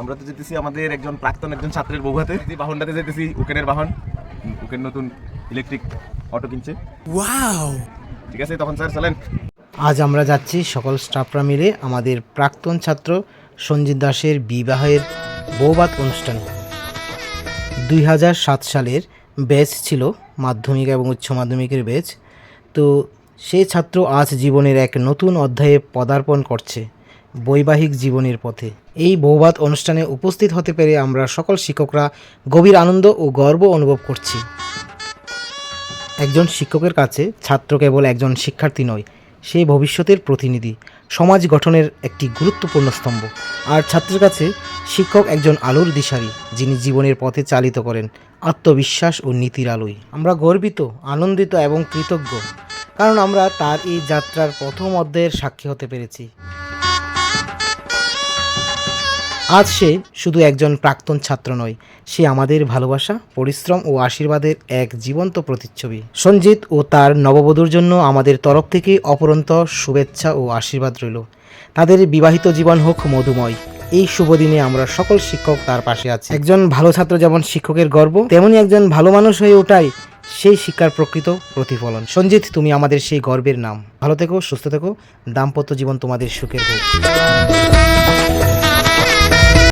আমরা তো যেতেছি আমাদের একজন প্রাক্তন একজন ছাত্রের যে বাহনটাতে যেতেছি উকেনের বাহন। উকেন নতুন ইলেকট্রিক অটো কিনছে। ওয়াও ঠিক আছে তখন স্যার চলেন। আজ আমরা যাচ্ছি সকল স্টাফরা মিলে আমাদের প্রাক্তন ছাত্র সঞ্জিত দাসের বিবাহের বৌবাদ অনুষ্ঠানে। দুই হাজার সাত সালের ব্যাচ ছিল মাধ্যমিক এবং উচ্চ মাধ্যমিকের ব্যাচ তো সেই ছাত্র আজ জীবনের এক নতুন অধ্যায়ে পদার্পণ করছে। বৈবাহিক জীবনের পথে। এই বৌবাত অনুষ্ঠানে উপস্থিত হতে পেরে আমরা সকল শিক্ষকরা গভীর আনন্দ ও গর্ব অনুভব করছি। একজন শিক্ষকের কাছে ছাত্র কেবল একজন শিক্ষার্থী নয়, সে ভবিষ্যতের প্রতিনিধি। সমাজ গঠনের একটি গুরুত্বপূর্ণ স্তম্ভ। আর ছাত্রের কাছে শিক্ষক একজন আলোর দিশারি, যিনি জীবনের পথে চালিত করেন, আত্মবিশ্বাস ও নীতির আলোয়। আমরা গর্বিত, আনন্দিত এবং কৃতজ্ঞ, কারণ আমরা তার এই যাত্রার প্রথম অধ্যায়ের সাক্ষী হতে পেরেছি। আজ সে শুধু একজন প্রাক্তন ছাত্র নয়, সে আমাদের ভালোবাসা, পরিশ্রম ও আশীর্বাদের এক জীবন্ত প্রতিচ্ছবি। সঞ্জিত ও তার নববধূর জন্য আমাদের তরফ থেকে অপরন্ত শুভেচ্ছা ও আশীর্বাদ রইল। তাদের বিবাহিত জীবন হোক মধুময়, এই শুভ দিনে আমরা সকল শিক্ষক তার পাশে আছি। একজন ভালো ছাত্র যেমন শিক্ষকের গর্ব, তেমনি একজন ভালো মানুষ হয়ে ওঠাই সেই শিক্ষার প্রকৃত প্রতিফলন। সঞ্জিত, তুমি আমাদের সেই গর্বের নাম। ভালো থেকো, সুস্থ থেকো, দাম্পত্য জীবন তোমাদের সুখের হোক।